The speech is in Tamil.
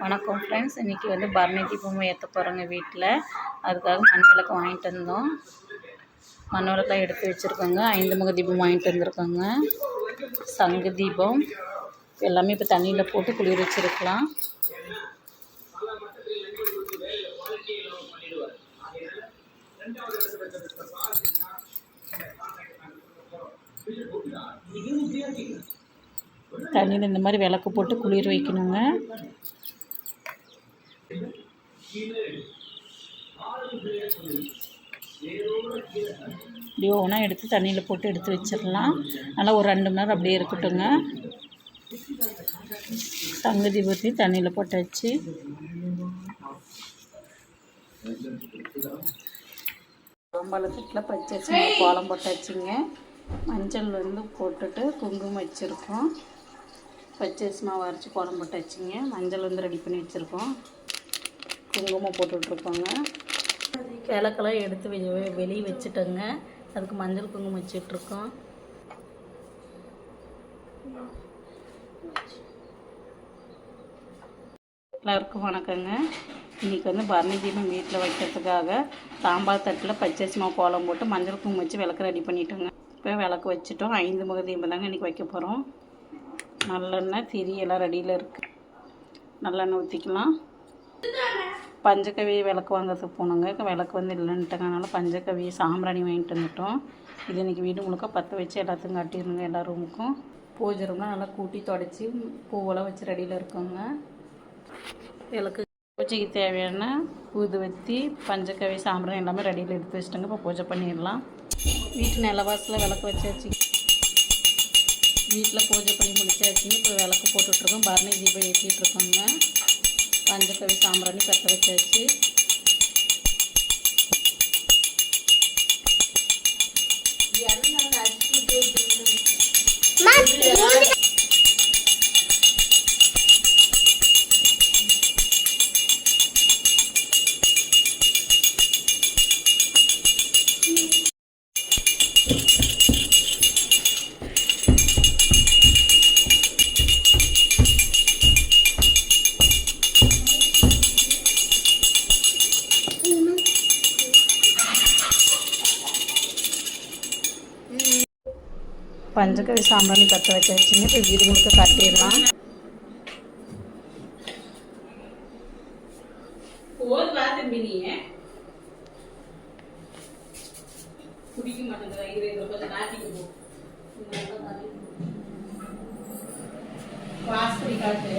வணக்கம் ஃப்ரெண்ட்ஸ் இன்றைக்கி வந்து பரணி தீபம் ஏற்ற போகிறோங்க வீட்டில் அதுக்காக மண் விளக்கு வாங்கிட்டு வந்தோம். மண் விளக்கெலாம் எடுத்து வச்சுருக்கோங்க. ஐந்து முக தீபம் வாங்கிட்டு வந்திருக்கோங்க. சங்கு தீபம். எல்லாமே இப்போ தண்ணியில் போட்டு குளிர் வச்சுருக்கலாம். தண்ணியில் இந்த மாதிரி விளக்கு போட்டு குளிர் வைக்கணுங்க. இப்படி ஒவ்வொன்றா எடுத்து தண்ணியில் போட்டு எடுத்து வச்சிடலாம். நல்லா ஒரு ரெண்டு மணி நேரம் அப்படியே இருக்கட்டுங்க தங்கதி ஊற்றி தண்ணியில் போட்டாச்சு. பச்சை பச்சரிசி கோலம் போட்டாச்சுங்க. மஞ்சள் வந்து போட்டுட்டு குங்குமம் வச்சுருக்கோம். பச்சரிசி மாவு அரைச்சி கோலம் போட்டாச்சுங்க. மஞ்சள் வந்து ரெடி பண்ணி வச்சுருக்கோம். குங்குமம் போட்டுட்ருக்கோங்க விளக்கெல்லாம் எடுத்து வெளியே வச்சுட்டோங்க. அதுக்கு மஞ்சள் குங்குமம் வச்சிட்ருக்கோம். எல்லாருக்கும் வணக்கங்க. இன்றைக்கி வந்து பரணி தீபம் வீட்டில் வைக்கிறதுக்காக சாம்பார் தட்டில் பச்சரிசி மாவு கோலம் போட்டு மஞ்சள் குங்குமம் வச்சு விளக்கு ரெடி பண்ணிட்டோங்க. இப்போ விளக்கு வச்சுட்டோம். ஐந்து முக தீபம் தாங்க இன்றைக்கி வைக்க போகிறோம் நல்லெண்ணெய் திரி எல்லாம் ரெடியில் இருக்குது நல்லெண்ணெய் ஊற்றிக்கலாம் பஞ்சகவி விளக்கு வாங்குறதுக்கு போனோங்க. விளக்கு வந்து இல்லைன்ட்டாங்க அதனால் பஞ்சகவி சாம்பிராணி வாங்கிட்டு வந்துட்டோம். இது இன்றைக்கி வீடு முழுக்க பற்ற வச்சு எல்லாத்துக்கும் காட்டிடுங்க எல்லா ரூமுக்கும். பூஜை ரூம்லாம் நல்லா கூட்டி தொடச்சி பூவெல்லாம் வச்சு ரெடியில் இருக்கோங்க. விளக்கு பூஜைக்கு தேவையான ஊதுவத்தி பஞ்சகவி சாம்பிராணி எல்லாமே ரெடியில் எடுத்து வச்சுட்டோங்க. இப்போ பூஜை பண்ணிடலாம். வீட்டு நிலவாசில் விளக்கு வச்சாச்சு. வீட்டில் பூஜை பண்ணி முடிச்சாச்சுங்க. இப்போ விளக்கு போட்டுட்ருக்கோம். பரணி தீபம் ஏற்றிட்டுருக்கோங்க பஞ்சகவி சாம்பிராணி பற்ற வச்சாச்சு பஞ்சகவி சாம்பார்னு பற்ற வச்சாச்சுங்க. இப்போ வீடு முழுக்க கட்டிடலாம். ஒரு குடிக்க மாட்டேங்குது கொஞ்சம் நாட்டிக்கு போ. காட்டு.